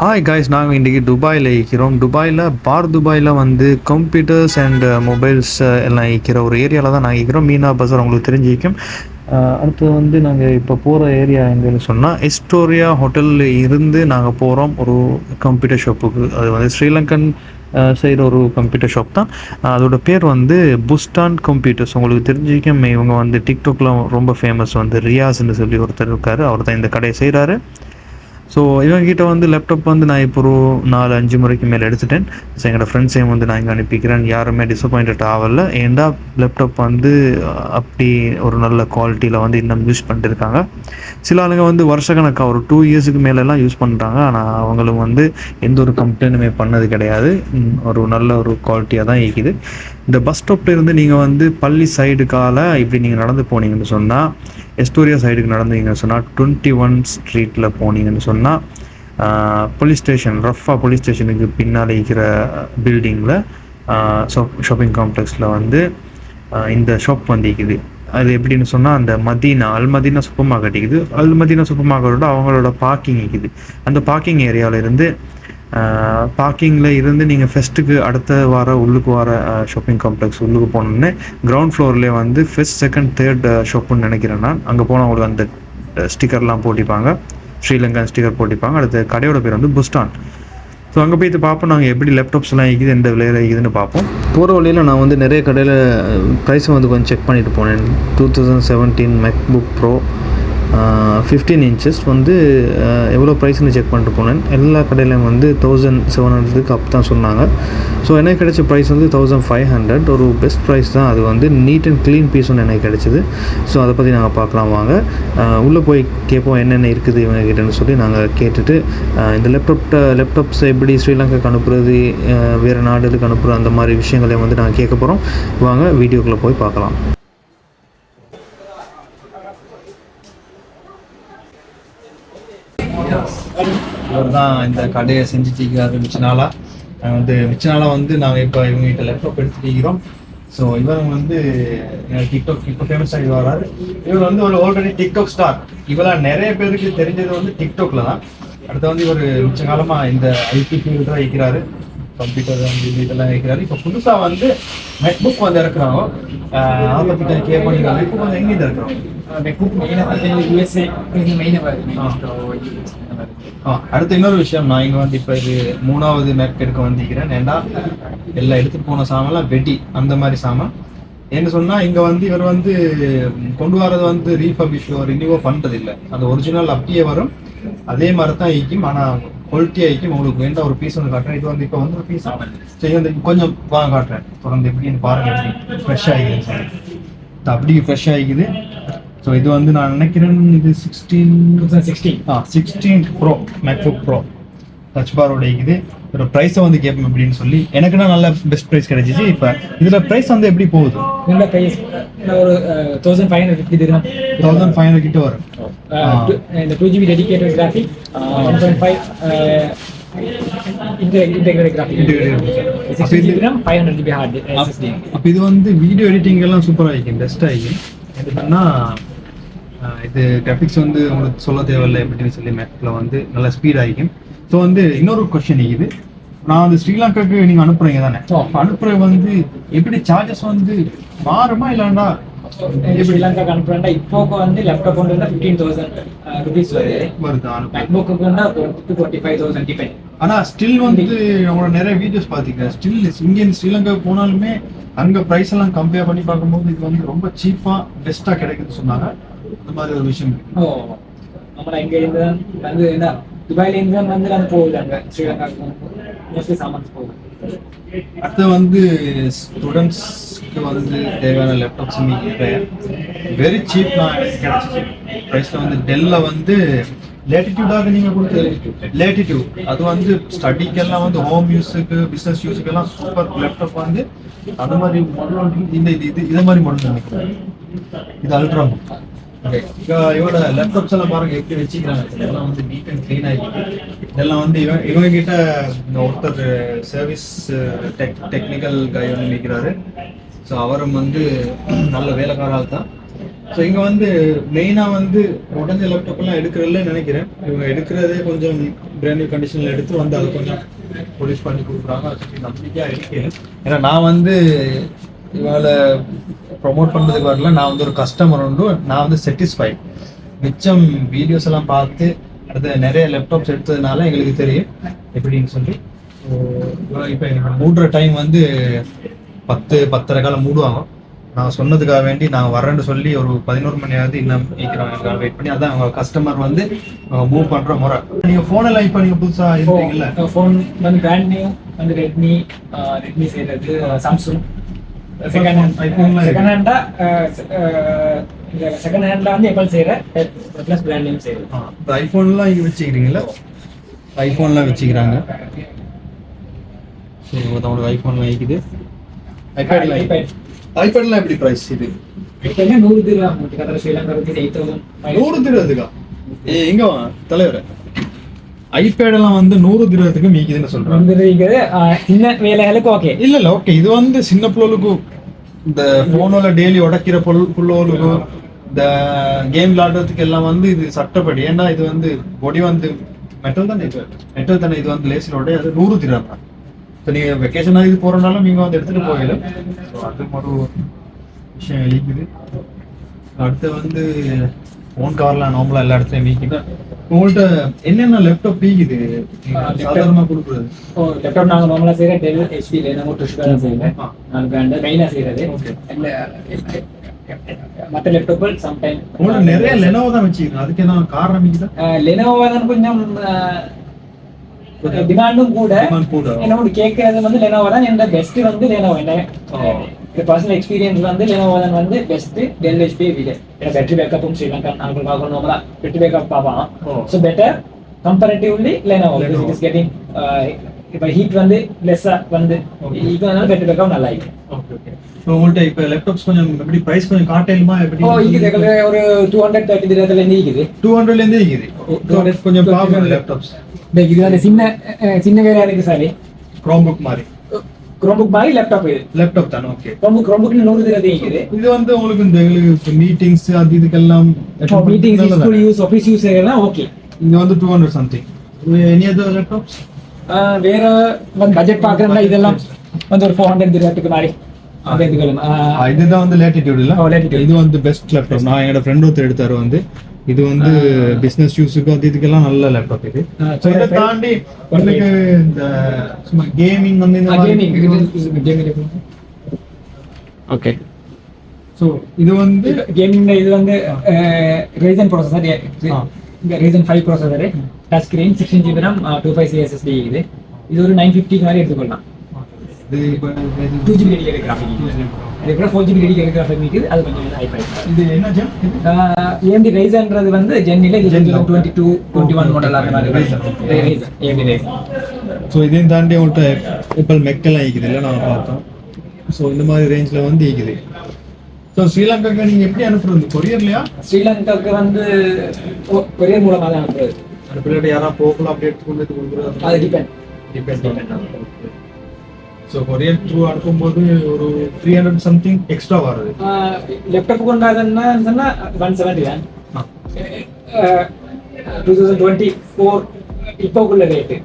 Hi guys நாங்கள் இன்றைக்கி துபாயில் இருக்கிறோம். துபாயில் பார் துபாயில் வந்து கம்ப்யூட்டர்ஸ் அண்ட் மொபைல்ஸ் எல்லாம் இருக்கிற ஒரு ஏரியாவில் தான் நாங்கள் இருக்கிறோம். மீனா பசார் உங்களுக்கு தெரிஞ்சிக்கும் அஹ் uh, அடுத்து வந்து நாங்கள் இப்போ போகிற ஏரியா எங்கன்னு சொன்னால் எஸ்டோரியா ஹோட்டலில் இருந்து நாங்கள் போகிறோம் ஒரு கம்ப்யூட்டர் ஷாப்புக்கு அது வந்து ஸ்ரீலங்கன் செய்கிற uh, ஒரு கம்ப்யூட்டர் ஷாப் தான். Uh, அதோட பேர் வந்து புஸ்டான் கம்ப்யூட்டர்ஸ் உங்களுக்கு தெரிஞ்சிக்கும் இவங்க வந்து டிக்டாக்ல ரொம்ப ஃபேமஸ் வந்து ரியாஸ்ன்னு சொல்லி ஒருத்தர் இருக்கார். அவர் தான் இந்த கடையை செய்கிறாரு ஸோ இவங்ககிட்ட வந்து லேப்டாப் வந்து நான் இப்போ ஒரு நாலு அஞ்சு முறைக்கு மேலே எடுத்துட்டேன். ஸோ எங்களோட ஃப்ரெண்ட்ஸையும் வந்து நான் இங்கே அனுப்பிக்கிறேன். யாருமே டிசப்பாயின்ட் ஆகல. ஏன்டா லேப்டாப் வந்து அப்படி ஒரு நல்ல குவாலிட்டியில் வந்து இன்னும் யூஸ் பண்ணிட்டு இருக்காங்க சில ஆளுங்க வந்து வருஷக்கணக்காக ஒரு டூ இயர்ஸுக்கு மேலெலாம் யூஸ் பண்ணுறாங்க ஆனால் அவங்களும் வந்து எந்த ஒரு கம்ப்ளைண்ட்டுமே பண்ணது கிடையாது. ஒரு நல்ல ஒரு குவாலிட்டியாக தான் இருக்குது. இந்த பஸ் ஸ்டாப்லேருந்து நீங்கள் வந்து பள்ளி சைடுக்கால இப்படி நீங்கள் நடந்து போனீங்கன்னு சொன்னால் எஸ்டோரியா சைடுக்கு நடந்தீங்கன்னு சொன்னால் டுவெண்ட்டி ஒன் ஸ்ட்ரீட்டில் போனீங்கன்னு சொன்னால் போலீஸ் ஸ்டேஷன் ரஃபா போலீஸ் ஸ்டேஷனுக்கு பின்னால் இருக்கிற பில்டிங்கில் ஷாப்பிங் காம்ப்ளெக்ஸில் வந்து இந்த ஷாப் வந்து இருக்குது அது எப்படின்னு சொன்னால் அந்த Madina Al Madina super market இருக்குது அல் மதீனா சூப்பர் மார்க்கெட்டோட அவங்களோட பார்க்கிங் இருக்குது அந்த பார்க்கிங் ஏரியாவிலேருந்து பார்க்கிங்கில் இருந்து நீங்கள் ஃபெஸ்ட்டுக்கு அடுத்த வார உள்ளுக்கு வர ஷாப்பிங் காம்ப்ளெக்ஸ் உள்ளுக்கு போனோன்னே கிரவுண்ட் ஃப்ளோர்லேயே வந்து ஃபெஸ்ட் செகண்ட் தேர்ட் ஷாப்புன்னு நினைக்கிறேன் நான். அங்கே போனால் உங்களுக்கு அந்த ஸ்டிக்கர்லாம் போட்டிப்பாங்க. ஸ்ரீலங்கன் ஸ்டிக்கர் போட்டிப்பாங்க. அடுத்து கடையோட பேர் வந்து புஸ்டான் ஸோ அங்கே போய் பார்ப்போம். நாங்கள் எப்படி லேப்டாப்ஸ்லாம் இருக்குது எந்த விலையில் இருக்குதுன்னு பார்ப்போம். போகிற வழியில் நான் வந்து நிறைய கடையில் ப்ரைஸை வந்து கொஞ்சம் செக் பண்ணிட்டு போனேன். Two thousand seventeen MacBook Pro fifteen inches வந்து எவ்வளோ ப்ரைஸ்னு செக் பண்ணிட்டு போனேன். எல்லா கடையிலையும் வந்து தௌசண்ட் செவன் ஹண்ட்ரடுக்கு அப் தான் சொன்னாங்க. ஸோ எனக்கு கிடைச்ச ப்ரைஸ் வந்து தௌசண்ட் ஃபைவ் ஹண்ட்ரட் ஒரு பெஸ்ட் ப்ரைஸ் தான். அது வந்து நீட் அண்ட் க்ளீன் பீஸ் ஒன்று எனக்கு கிடைச்சிது. ஸோ அதை பற்றி நாங்கள் பார்க்கலாம் வாங்க. உள்ளே போய் கேட்போம் என்னென்ன இருக்குது இவங்க கிட்டேன்னு சொல்லி நாங்கள் கேட்டுட்டு இந்த லேப்டாப் லேப்டாப்ஸ் எப்படி ஸ்ரீலங்காக்கு அனுப்புறது வேறு நாடுகளுக்கு அனுப்புகிற அந்த மாதிரி விஷயங்களையும் வந்து நாங்கள் கேட்க போகிறோம் வாங்க வீடியோக்குள்ளே போய் பார்க்கலாம். இவர் தான் இந்த கடையை செஞ்சுட்டு மிச்ச நாளாக நாங்கள் வந்து மிச்ச நாளாக வந்து நாங்கள் இப்போ இவங்க கிட்ட லேப்டாப் எடுத்துட்டு இருக்கிறோம் ஸோ இவர் வந்து டிக்டாக் இப்போ ஃபேமஸ் ஆகி வராரு இவர் வந்து ஒரு ஆல்ரெடி டிக்டாக் ஸ்டார் இவெல்லாம் நிறைய பேருக்கு தெரிஞ்சது வந்து டிக்டாக்ல தான் அடுத்து வந்து இவர் மிச்ச காலமாக இந்த ஐடி ஃபீல்டு தான் இருக்கிறாரு கம்ப்யூட்டர் வந்து இது இதெல்லாம் இருக்கிறாரு இப்போ புதுசா வந்து மேக்புக் வந்து இறக்குறாங்க. அதை பற்றி கேட்க பண்ணிருக்காங்க. மேக்புக் வந்து எங்கேருந்து இறக்குறோம் மெக்குப் மெயினாக பார்த்தீங்கன்னா யூஎஸ்ஏ இது மெயினாக அடுத்து இன்னொரு விஷயம். நான் இங்க வந்து இப்ப இது மூணாவது மேக் எடுக்க வந்திருக்கிறேன். ஏன்டா எல்லாம் எடுத்துட்டு போன சாமான்லாம் வெடி அந்த மாதிரி சாமான். என்ன சொன்னா இங்க வந்து இவர் வந்து கொண்டு வரது வந்து ரீஃபபிஷோ ரினியூவோ பண்றது இல்ல அந்த ஒரிஜினல் அப்படியே வரும். அதே மாதிரி தான் ஈக்கும் ஆனா குவாலிட்டி ஆயிக்கும் உங்களுக்கு வேண்டாம் ஒரு பீஸ் ஒன்று காட்டுறேன். இது வந்து இப்போ வந்து ஒரு பீஸ் சரி வந்து கொஞ்சம் வாங்க காட்டுறேன். தொடர்ந்து எப்படின்னு பாருங்க. எப்படி ஃப்ரெஷ் ஆகிக்குது சார் இது அப்படி ஃப்ரெஷ் ஆகிக்குது. ஸோ இது வந்து நான் நினைக்கிறேன் இது sixteen sixteen ah sixteen pro MacBook pro touch பாரோட இருக்குது. இதோட ப்ரைஸை வந்து கேட்போம் அப்படின்னு சொல்லி. எனக்குன்னா நல்ல பெஸ்ட் ப்ரைஸ் கிடைச்சிச்சு. இப்போ இதில் ப்ரைஸ் வந்து எப்படி போகுது? இதோட ப்ரைஸ் ஒரு thousand five hundred fifty thousand five hundred கிட்ட வரும். இந்த two GB dedicated graphic one point five அப்போ இது வந்து வீடியோ எடிட்டிங் எல்லாம் சூப்பராக இருக்கும் பெஸ்ட்டாக இருக்கும் எதுக்குன்னா இது கிராஃபிக்ஸ் வந்து உங்களுக்கு சொல்ல தேவையில்லை எப்படின்னு சொல்லி மேப்பில் வந்து நல்ல ஸ்பீட் ஆகிக்கும் ஸோ வந்து இன்னொரு கொஸ்டின் இது நான் வந்து ஸ்ரீலங்காக்கு நீங்கள் அனுப்புறீங்க தானே. அனுப்புற வந்து எப்படி சார்ஜஸ் வந்து மாறுமா இல்லைண்டா ஸ்ரீலங்கா அனுப்புறேன்டா இப்போக்கு வந்து லேப்டாப் கொண்டு வந்தால் ஃபிஃப்டீன் தௌசண்ட் ருபீஸ் வருது. மேக்புக்கு வந்தால் twenty twenty five thousand depend ஆனா ஸ்டில் வந்து நம்மளோட நிறைய வீடியோஸ் பாத்தீங்கன்னா ஸ்டில் இங்க ஸ்ரீலங்கா போனாலுமே அங்க பிரைஸ் எல்லாம் கம்பேர் பண்ணி பார்க்கும்போது இது வந்து ரொம்ப சீப்பா பெஸ்டா கிடைக்குதுன்னு சொன்னாங்க. அந்த மாதிரி ஒரு விஷயம். ஓ நம்மள இங்க இருந்து வந்து என்ன துபாயில இருந்து வந்து நாங்கள் போகுது அங்க ஸ்ரீலங்காவுக்கு மோஸ்ட்லி சாமான்ஸ் போகுது அடுத்து வந்து ஸ்டூடெண்ட்ஸ்க்கு வந்து தேவையான லேப்டாப்ஸ் வெரி சீப் நான் எனக்கு கிடைச்சிச்சு. ப்ரைஸ்ல வந்து டெல்ல வந்து லேட்டிடியூடாக நீங்க கொடுத்து லேட்டிடியூட் அது வந்து ஸ்டடிக்கெல்லாம் வந்து ஹோம் யூஸுக்கு பிசினஸ் யூஸுக்கெல்லாம் சூப்பர் லேப்டாப் வந்து அந்த மாதிரி மாடல் இந்த இது இது இது மாதிரி மாடல் நினைக்கிறேன் இது அல்ட்ரா இவரோட லேப்டாப்ஸ் எல்லாம் பாருங்க எப்படி வச்சுக்கிறாங்க. இதெல்லாம் வந்து நீட் அண்ட் க்ளீன் ஆகிருக்கு இதெல்லாம் வந்து இவன் இவங்க கிட்ட இந்த ஒருத்தர் சர்வீஸ் டெக் டெக்னிக்கல் கை வந்து நிற்கிறாரு ஸோ அவரும் வந்து நல்ல வேலைக்காரால் தான். ஸோ இங்கே வந்து மெயினாக வந்து உடஞ்ச லேப்டாப்லாம் எடுக்கிறதில்ல நினைக்கிறேன். இவங்க எடுக்கிறதே கொஞ்சம் பிராண்ட் கண்டிஷனில் எடுத்து வந்து அதை கொஞ்சம் போலீஸ் பண்ணி கொடுக்குறாங்க. அது நம்பிக்கையாக இருக்கு ஏன்னா நான் வந்து இவளை ப்ரொமோட் பண்ணுறதுக்கு வரல. நான் வந்து ஒரு கஸ்டமர் உண்டு. நான் வந்து சாட்டிஸ்ஃபைட் மிச்சம் வீடியோஸ் எல்லாம் பார்த்து அடுத்து நிறைய லேப்டாப்ஸ் எடுத்ததுனால எங்களுக்கு தெரியும். எப்படின்னு சொல்லி. இப்போ மூடுற டைம் வந்து பத்து பத்தரை காலம் மூடுவாங்க. நான் சொன்னதுக்காக வேண்டி நான் வரேன்னு சொல்லி ஒரு பதினோரு மணியாவது இன்னும் நிற்கிறவங்க வெயிட் பண்ணி அதான் அவங்க கஸ்டமர் வந்து மூவ் பண்ற முறை. நீங்க போன் எல்லாம் இப்போ நீங்க புதுசா இருக்கீங்கல்ல ஃபோன் வந்து பிராண்ட் நியூ வந்து ரெட்மி ரெட்மி செய்யறது சாம்சங் செகண்ட் ஹேண்ட் செகண்ட் ஹேண்டா செகண்ட் ஹேண்ட்ல வந்து எப்பல் செய்யற ப்ளஸ் பிராண்ட் நேம் செய்யறது. ஐஃபோன்லாம் இங்கே வச்சுக்கிறீங்களா? ஐஃபோன்லாம் வச்சுக்கிறாங்க. ஸோ உங்களுக்கு ஐஃபோன்லாம் இருக்குது ஐபேட்ல iPad. ஐபேட்லாம் எப்படி ப்ரைஸ் இது? நூறு தௌசண்ட். நூறு திருவதுக்கா ஏ எங்க வா? தலைவர். ஐபேட் எல்லாம் வந்து நூறு திருவதுக்கு மீக்குதுன்னு சொல்றாங்க. சின்ன வேலைகளுக்கு ஓகே. இல்ல இல்ல ஓகே. இது வந்து சின்ன பிள்ளைகளுக்கு இந்த போனோல டெய்லி உடைக்கிற புல் புள்ளோலுக்கு இந்த கேம் விளையாடுறதுக்கு எல்லாம் வந்து இது சட்டப்படி. ஏன்னா இது வந்து பொடி வந்து மெட்டல் தானே இது? மெட்டல் தானே இது வந்து லேசில் உடைய அது நூறு தான் ஸோ நீங்க வெக்கேஷன் இது போறனாலும் நீங்க வந்து எடுத்துட்டு போயிடும் ஸோ அது ஒரு விஷயம் இருக்குது. அடுத்து வந்து ஃபோன் கவர்லாம் நார்மலா எல்லா இடத்துலயும் வீக்குது உங்கள்ட்ட என்னென்ன லேப்டாப் வீக்குது. சாதாரணமா கொடுக்குறது. ஓ லேப்டாப் நாங்க நார்மலா செய்யற டெல் ஹெச்பி லெனோவோ ட்ரிஷ்கா தான் செய்யறேன். நாலு பிராண்ட் மெயினா செய்யறது. மற்ற லேப்டாப்கள் சம்டைம் உங்களுக்கு நிறைய லெனோவோ தான் வச்சுக்கிறோம் அதுக்கு என்ன காரணம் லெனோவோ தான் கொஞ்சம் டிமாண்டும் கூட. கூட. என்னோட கேட்கறது வந்து லெனோவோ தான். என்னோட பெஸ்ட் வந்து லெனோவோ என்ன? பர்சனல் எக்ஸ்பீரியன்ஸ் வந்து லெனோவோ தான் வந்து பெஸ்ட் டெல் ஹெச்பி விட ஏன்னா பேட்டரி பேக்கப்பும் ஸ்ரீலங்கா நாங்கள் பார்க்கணும் நம்மளா பேட்டரி பேக்கப் பார்ப்பான். So better comparatively Lenovo. Is getting இப்போ ஹீட் வந்து லெஸ்ஸா வந்து. இப்போ வந்து பேட்டரி பேக்கப் நல்லா இருக்கு. ஓகே ஓகே உங்கள்ட்ட இப்ப லேப்டாப்ஸ் கொஞ்சம் எப்படி பிரைஸ் கொஞ்சம் காட்டேலுமா எப்படி ஓ இருக்குது ஒரு டூ ஹண்ட்ரட் தேர்ட்டி திரத்துல இருந்து இருக்குது. டூ ஹண்ட்ரட்ல இருந்தே இருக்குது கொஞ்சம் பாப்போம் லேப்டாப்ஸ் இது வந்து சின்ன சின்ன வேலையா இருக்கு சாரி க்ரோம் புக் மாதிரி குரோம்புக் மாதிரி லேப்டாப் இது. லேப்டாப் தானே ஓகே குரோம்புக் குரோம்புக் நூறு திரதி இருக்குது. இது வந்து உங்களுக்கு இந்த எங்களுக்கு மீட்டிங்ஸ் அது இதுக்கெல்லாம் மீட்டிங் நல்லதா? ஸ்கூல் யூஸ் ஆஃபீஸ் யூஸ் எல்லாம் ஓகே இங்க வந்து two hundred something any other laptops வேற வந்து பட்ஜெட் பாக்குறதுல இதெல்லாம் வந்து ஒரு ஃபோர் ஹண்ட்ரட் திரத்துக்கு மாதிரி இதுதான் வந்து லேட்டிடியூட் இல்ல. இது வந்து பெஸ்ட் லேப்டாப் நான் என்னோட ஃப்ரெண்ட் ஒருத்தர் எடுத்தாரு வந்து இது வந்து பிசினஸ் யூஸுக்கு அது இதுக்கெல்லாம் நல்ல லேப்டாப் இது ஸோ இதை தாண்டி உங்களுக்கு இந்த சும்மா கேமிங் வந்து இந்த கேமிங் கேமிங் ஓகே ஸோ இது வந்து கேமிங் இது வந்து ரீசன் ப்ராசஸர் இந்த Ryzen five processor touch screen sixteen GB RAM two five C SSD இது. இது ஒரு நைன் ஃபிஃப்டிக்கு மாதிரி எடுத்துக்கொள்ளலாம். டூ ஜிபி டெடிகேட் கிராஃபிக் இது. கூட ஃபோர் ஜிபி டெடிகேட் கிராஃபிக் இருக்குது அது கொஞ்சம் ஹை ப்ரைஸ் இது என்ன ஜம் ஏஎம்டி ரைசன்ன்றது வந்து ஜென்னில இது. Twenty two twenty one model அந்த மாதிரி. ரைசன் ஏஎம்டி ரைசன் ஸோ இதையும் தாண்டி உங்கள்கிட்ட இப்போ மெக்கெல்லாம் ஈக்குது இல்லை நான் பார்த்தோம். ஸோ இந்த மாதிரி ரேஞ்சில் வந்து ஈக்குது ஸோ ஸ்ரீலங்காக்கு நீங்கள் எப்படி அனுப்புறது? கொரியர்லையா? ஸ்ரீலங்காவுக்கு வந்து கொரியர் மூலமாக தான் அனுப்புறது. பிள்ளைகிட்ட யாராவது போகலாம் அப்படி எடுத்து கொண்டு வந்து கொடுக்குறது அது depend depend so courier through அனுப்பும்போது ஒரு த்ரீ ஹண்ட்ரட் சம்திங் எக்ஸ்ட்ரா வருது. லேப்டாப் கொண்டாதுன்னா சொன்னா ஒன் செவன்டி தான். Ah. Two thousand twenty four இப்போக்குள்ள rate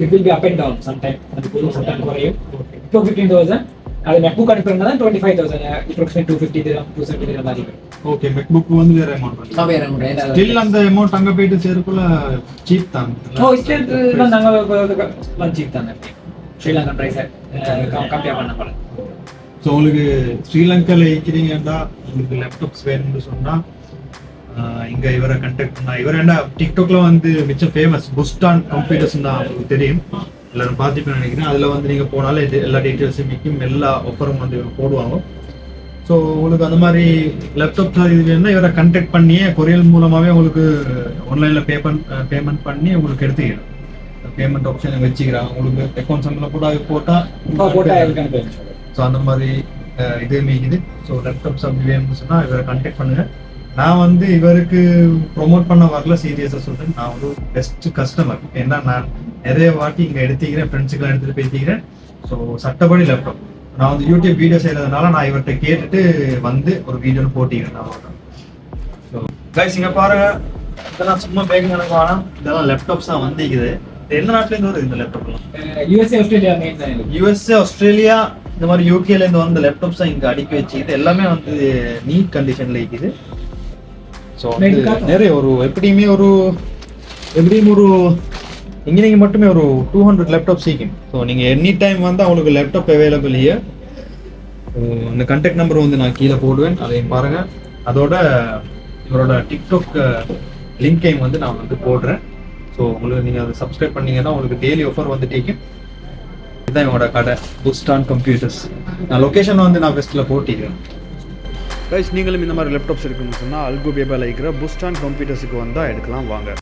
it will be up and down sometime அது கூடும் சம்டைம் குறையும். இப்போ ஃபிஃப்டீன் தௌசண்ட் அது MacBook அனுப்புறதுனா twenty five thousand approximate two fifty dirham two seventy dirham மாதிரி ஓகே மெக்புக் வந்து வேற amount வேற ஒன்று ஸ்டில் அந்த அமௌண்ட் அங்கே போயிட்டு சேருக்குள்ள சீப் தான். ஓ ஸ்டேட்லாம் நாங்கள் சீப் தானே ஸ்ரீலங்கன் ப்ரைஸை கம்பேர் பண்ண போல. ஸோ உங்களுக்கு ஸ்ரீலங்காவில் இருக்கிறீங்கன்னா உங்களுக்கு லேப்டாப்ஸ் வேணும்னு சொன்னா ஆஹ் இங்க இவரை கண்டாக்ட் பண்ணா இவர் என்ன டிக்டாக்ல வந்து மிச்சம் ஃபேமஸ் புஸ்டான் கம்ப்யூட்டர்ஸ் தான் உங்களுக்கு தெரியும். எல்லாரும் பார்த்துப்பேன் நினைக்கிறேன். அதுல வந்து நீங்க போனாலே எல்லா டீட்டெயில்ஸும் மிக்கும் எல்லா ஆஃபரும் வந்து இவங்க போடுவாங்க. ஸோ உங்களுக்கு அந்த மாதிரி லேப்டாப் இது வேணும்னா இவரை கண்டாக்ட் பண்ணியே கொரியர் மூலமாவே உங்களுக்கு ஆன்லைன்ல பே பண் பேமெண்ட் பண்ணி உங்களுக்கு எடுத்துக்கிறோம் பேமெண்ட் ஆப்ஷன் வச்சுக்கிறாங்க உங்களுக்கு அக்கௌண்ட் சம்பளம் கூட அது போட்டா போட்டா இருக்கான்னு ஸோ அந்த மாதிரி இது மீக்குது ஸோ லேப்டாப்ஸ் அப்படி வேணும்னு சொன்னால் இவரை கான்டாக்ட் பண்ணுங்க. நான் வந்து இவருக்கு ப்ரோமோட் பண்ண வரல சீரியஸாக சொல்றேன். நான் ஒரு பெஸ்ட் கஸ்டமர் ஏன்னா நான் நிறைய வாட்டி இங்கே எடுத்துக்கிறேன் ஃப்ரெண்ட்ஸுக்கெல்லாம் எடுத்துகிட்டு போய்த்திக்கிறேன் ஸோ சட்டப்படி லேப்டாப் நான் வந்து யூடியூப் வீடியோ செய்யறதுனால நான் இவர்கிட்ட கேட்டுட்டு வந்து ஒரு வீடியோன்னு போட்டிக்கிறேன் அவ்வளோதான் ஸோ கைஸ் இங்கே பாருங்க. இதெல்லாம் சும்மா பேக் எனக்கு வேணாம். இதெல்லாம் லேப்டாப்ஸ் தான் வந்திக்குது இது எந்த நாட்டிலேருந்து வருது இந்த லேப்டாப்லாம் யூஎஸ்ஏ ஆஸ்திரேலியா இது. யூஎஸ்ஏ ஆஸ்திரேலியா இந்த மாதிரி யூகேல இருந்து வந்த லேப்டாப்ஸ் தான் இங்க அடுக்கி வச்சுக்கிது எல்லாமே வந்து நீட் கண்டிஷன்ல இருக்குது. ஸோ. நிறைய ஒரு எப்படியுமே ஒரு எப்படியும் ஒரு இன்ஜினியரிங் மட்டுமே ஒரு டூ ஹண்ட்ரட் லேப்டாப் சீக்கும் ஸோ நீங்கள் எனி டைம் வந்து அவங்களுக்கு லேப்டாப் அவைலபிள் ஹியர் இந்த கண்டெக்ட் நம்பர் வந்து நான் கீழே போடுவேன். அதையும் பாருங்கள் அதோட இவரோட டிக்டாக் லிங்கையும் வந்து நான் வந்து போடுறேன். ஸோ உங்களுக்கு நீங்கள் அதை சப்ஸ்கிரைப் பண்ணீங்கன்னா உங்களுக்கு டெய்லி ஆஃபர் வந்து டேக்கும் இதுதான் என்னோட கடை புஸ்டான் கம்ப்யூட்டர்ஸ் நான் லொக்கேஷன் வந்து நான் பெஸ்ட்டில் போட்டிக்கிறேன் கைஸ் நீங்களும் இந்த மாதிரி லேப்டாப்ஸ் இருக்குன்னு சொன்னால் அல்குபேபாவில் இருக்கிற புஸ்டான் கம்ப்யூட்டர்ஸுக்கு வந்தால் எடுக்கலாம் வாங்க.